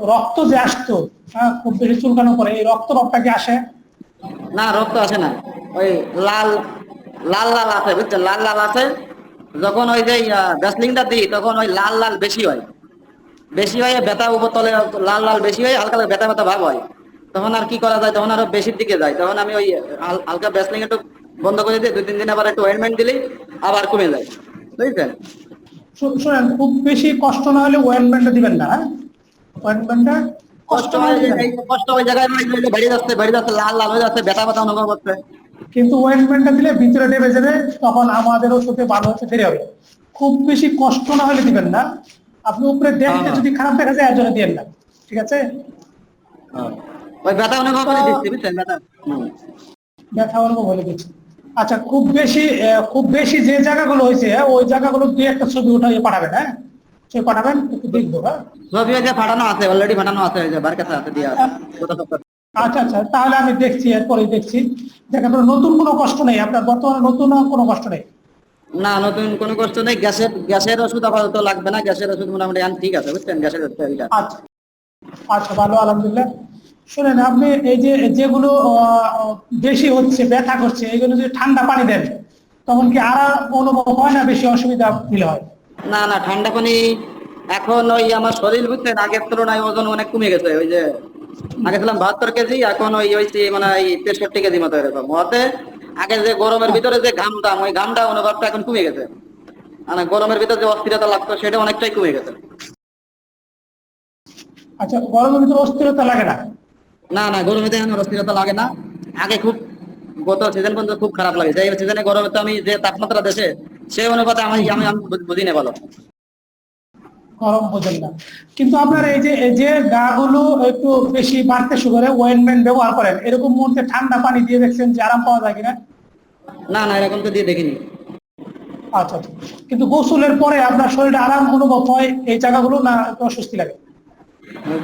রক্ত যে আসতো হ্যাঁ, খুব বেশি চুলকানো পরে এই রক্ত রক্তটা কি আসে? না রক্ত আসে না। ওই লাল লাল লাল আছে বুঝছেন লাল লাল আছে যখন ওই যে ব্যাসলিংটা দিই তখন ওই লাল লাল বেশি হয়। বেশি হয় ব্যথা উপর তলে লাল লাল বেশি হয় হালকা ব্যথা ব্যথা ভাব হয়। তখন আর কি করা যায়? তখন আরও বেশির দিকে যায়। তখন আমি ওই হালকা ব্যাসলিং একটু বন্ধ করে দিই দুই তিন দিন আবার একটু অয়েন্টমেন্ট দিলেই আবার কমে যায়। শুনেন খুব বেশি কষ্ট না হলে ওয়েনমেন্টটা দিবেন না হ্যাঁ কষ্ট হয় কষ্ট ওই জায়গায় বেড়ে যাচ্ছে বেড়ে যাচ্ছে লাল লাল হয়ে যাচ্ছে ব্যথা ব্যথা অনুভব কিন্তু দিলে ভিতরে ডেবে যাবে তখন আমাদের ওষুধে ভালো হতে দেরি হবে। খুব বেশি কষ্ট না হলে দিবেন না। আপনি উপরে দেখতে হ্যাঁ। যদি খারাপ দেখা যায় এর জন্য দিবেন না। ঠিক আছে? ওই ব্যথা অনুভব করে দিচ্ছি বুঝছেন? ব্যথা। হুম। ব্যথা অনুভব বলে দিচ্ছি। আচ্ছা খুব বেশি খুব বেশি যে জায়গাগুলো হয়েছে হ্যাঁ, ওই জায়গাগুলো দুই একটা ছবি উঠাইয়ে পাঠাবেন হ্যাঁ? ছবি পাঠাবেন? একটু দেখব হ্যাঁ। ছবি পাঠানো আছে অলরেডি পাঠানো আছে ওই বার কাছে আছে দিয়ে। আচ্ছা আচ্ছা তাহলে আমি দেখছি এরপরে দেখছি। দেখেন নতুন কোনো কষ্ট নেই আপনার বর্তমানে নতুন কোনো কষ্ট নেই? না নতুন কোনো কষ্ট নেই গ্যাসের গ্যাসের ওষুধ আপাতত লাগবে না গ্যাসের ওষুধ মোটামুটি এখন ঠিক আছে বুঝছেন? গ্যাসের ওষুধ আচ্ছা আচ্ছা ভালো আলহামদুলিল্লাহ। শুনেন আপনি এই যে যেগুলো আহ, বেশি হচ্ছে ব্যথা করছে এগুলো যদি ঠান্ডা পানি দেন তখন কি আর অনুভব হয় না বেশি অসুবিধা ফিল হয়? না না ঠান্ডা পানি এখন ওই আমার শরীর বুঝছেন আগের তুলনায় ওজন অনেক কমে গেছে ওই যে আগে ছিলাম বাহাত্তর কেজি এখন ওই হয়েছে মানে এই তেষট্টি কেজি মতো এরকম। আগে যে গরমের ভিতরে যে ঘামতাম ওই ঘামটা অনুভবটা এখন কমে গেছে। মানে গরমের ভিতরে যে অস্থিরতা লাগতো সেটা অনেকটাই কমে গেছে। আচ্ছা গরমের ভিতরে অস্থিরতা লাগে না? না না গরমে তো এখন অস্থিরতা লাগে না। আগে খুব গত সিজন পর্যন্ত খুব খারাপ লাগে। সিজনে গরমে তো আমি যে তাপমাত্রা দেশে সেই অনুপাতে আমি আমি বুঝি না ভালো গরম বোঝেন না। কিন্তু আপনার এই যে এই যে একটু বেশি বাড়তে শুরু করে ওয়েনমেন্ট ব্যবহার করেন এরকম মুহূর্তে ঠান্ডা পানি দিয়ে দেখছেন যে আরাম পাওয়া যায় কিনা? না না এরকম তো দিয়ে দেখিনি। আচ্ছা আচ্ছা। কিন্তু গোসলের পরে আপনার শরীরে আরাম অনুভব হয় এই জায়গাগুলো না অস্বস্তি লাগে?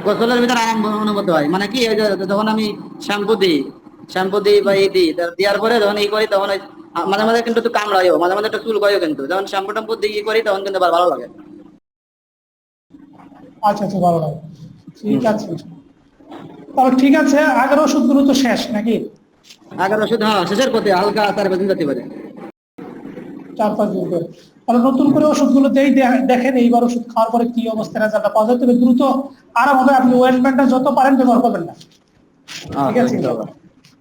গোসলের ভিতরে আরাম অনুভূত হয়। মানে কি যখন আমি শ্যাম্পু দিই শ্যাম্পু দিই বা এই দিই দেওয়ার পরে যখন এই করি তখন মাঝে মাঝে কিন্তু একটু কামড়াইও মাঝে মাঝে একটু চুল করিও কিন্তু। যখন শ্যাম্পু ট্যাম্পু দিয়ে করি তখন কিন্তু ভালো লাগে। আচ্ছা আচ্ছা ভালো লাগে। ঠিক আছে। তাহলে ঠিক আছে আগের ওষুধগুলো তো শেষ নাকি? আগের ওষুধ হ্যাঁ শেষের প্রতি হালকা তার বেতন যেতে পারে চার পাঁচ দিন করে। তাহলে নতুন করে ওষুধগুলো দেই দেখেন এইবার ওষুধ খাওয়ার পরে কি অবস্থা রেজাল্টটা পাওয়া যায়। তবে দ্রুত আরাম হবে আপনি ওয়েলমেন্টটা যত পারেন ব্যবহার করবেন না। ঠিক আছে?